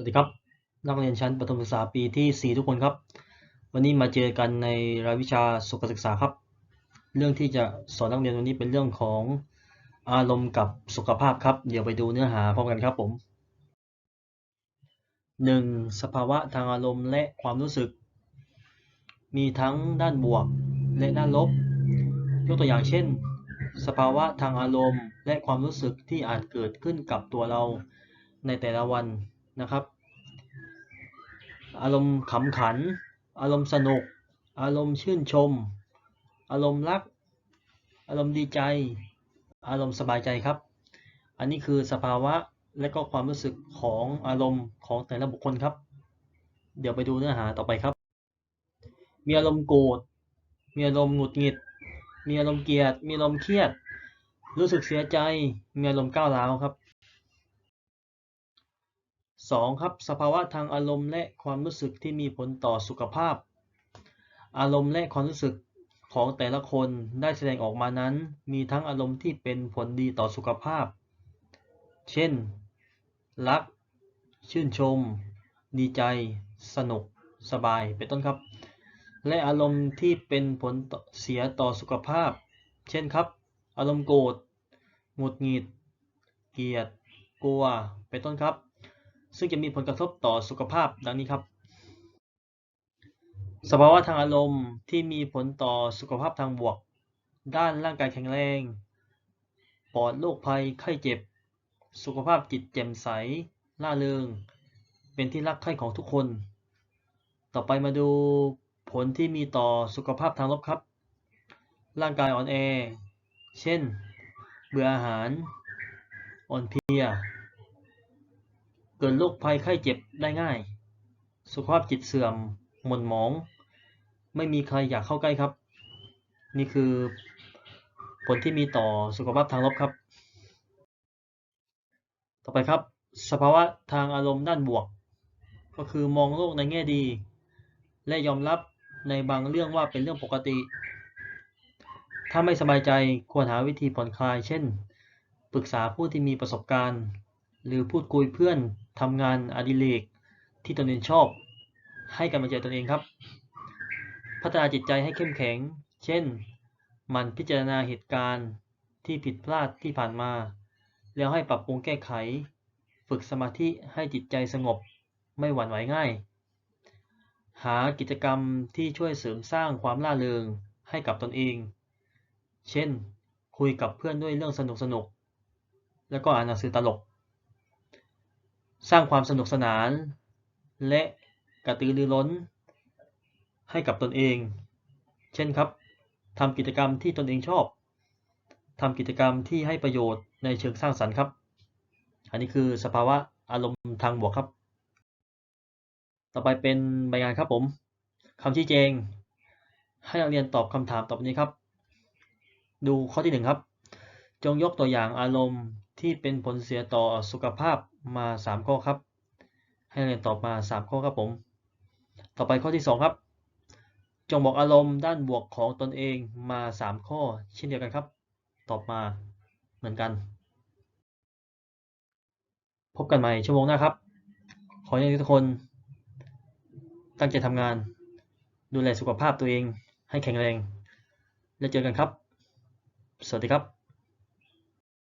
วัสดีครับ นักเรียนชั้นประถมศึกษาปีที่ 4 ทุกคนครับ วันนี้มาเจอกันในรายวิชาสุขศึกษาครับ เรื่องที่จะสอนนักเรียนวันนี้เป็นเรื่องของอารมณ์กับสุขภาพครับ เดี๋ยวไปดูเนื้อหาพร้อมกันครับผม 1. สภาวะทางอารมณ์และความรู้สึก มีทั้งด้านบวกและด้านลบ ยกตัวอย่างเช่น สภาวะทางอารมณ์และความรู้สึกที่อาจเกิดขึ้นกับตัวเราในแต่ละวัน นะครับ อารมณ์ขำขัน อารมณ์สนุก อารมณ์ชื่นชม อารมณ์รัก อารมณ์ดีใจ อารมณ์สบายใจครับ อันนี้คือสภาวะและก็ความรู้สึกของอารมณ์ของแต่ละบุคคลครับ เดี๋ยวไปดูเนื้อหาต่อไปครับ มีอารมณ์โกรธ มีอารมณ์หงุดหงิด มีอารมณ์เกลียด มีอารมณ์เครียด รู้สึกเสียใจ มีอารมณ์ก้าวร้าวครับ 2. ครับสภาวะทางอารมณ์และความรู้สึกที่มีผลต่อสุขภาพ อารมณ์และความรู้สึกของแต่ละคนได้แสดงออกมานั้น มีทั้งอารมณ์ที่เป็นผลดีต่อสุขภาพ เช่น รัก ชื่นชม ดีใจ สนุก สบาย เป็นต้นครับ และอารมณ์ที่เป็นผลเสียต่อสุขภาพ เช่นครับ อารมณ์โกรธ หงุดหงิด เกลียด กลัว เป็นต้นครับ ซึ่งจะมีผลกระทบต่อสุขภาพดังนี้ครับ สภาวะทางอารมณ์ที่มีผลต่อสุขภาพทางบวก ด้านร่างกายแข็งแรง ปลอดโรคภัยไข้เจ็บ สุขภาพจิตแจ่มใสล่าเริง เป็นที่รักใคร่ของทุกคน ต่อไปมาดูผลที่มีต่อสุขภาพทางลบครับ ร่างกายอ่อนแอ เช่น เบื่ออาหาร อ่อนเพลีย เกิดโรคภัยไข้เจ็บได้ง่าย สุขภาพจิตเสื่อม หม่นหมอง ไม่มีใครอยากเข้าใกล้ครับ นี่คือผลที่มีต่อสุขภาพทางลบครับ ต่อไปครับ สภาวะทางอารมณ์ด้านบวก ก็คือมองโลกในแง่ดี และยอมรับในบางเรื่องว่าเป็นเรื่องปกติ ถ้าไม่สบายใจควรหาวิธีผ่อนคลาย เช่น ปรึกษาผู้ที่มีประสบการณ์ หรือพูดคุยเพื่อนทำงานอดิเรกที่ตนเองชอบ ให้กำลังใจตนเองครับ พัฒนาจิตใจให้เข้มแข็ง เช่น มันพิจารณาเหตุการณ์ที่ผิดพลาดที่ผ่านมา แล้วให้ปรับปรุงแก้ไข ฝึกสมาธิให้จิตใจสงบไม่หวั่นไหวง่าย หากิจกรรมที่ช่วยเสริมสร้างความล่าเริงให้กับตนเอง เช่น คุยกับเพื่อนด้วยเรื่องสนุกสนุกแล้วก็อ่านหนังสือตลก สร้างความสนุกสนาน และกระตือรือร้น ให้กับตนเอง เช่นครับทำกิจกรรมที่ตนเองชอบทำกิจกรรมที่ให้ประโยชน์ในเชิงสร้างสรรค์ครับ อันนี้คือสภาวะอารมณ์ทางบวกครับ ต่อไปเป็นใบงานครับผมคำชี้แจง ให้นักเรียนตอบคำถามต่อไปนี้ครับ ดูข้อที่หนึ่งครับ จงยกตัวอย่างอารมณ์ ที่เป็นผลเสียต่อสุขภาพมา 3 ข้อครับ ให้เรียนตอบมา 3 ข้อครับผม ต่อไปข้อที่ 2 ครับ จงบอกอารมณ์ด้านบวกของตนเองมา 3 ข้อ เช่นเดียวกันครับ ตอบมาเหมือนกัน พบกันใหม่ชั่วโมงหน้าครับ ขอให้ทุกคน ตั้งใจทำงาน ดูแลสุขภาพตัวเองให้แข็งแรง แล้วเจอกันครับ สวัสดีครับ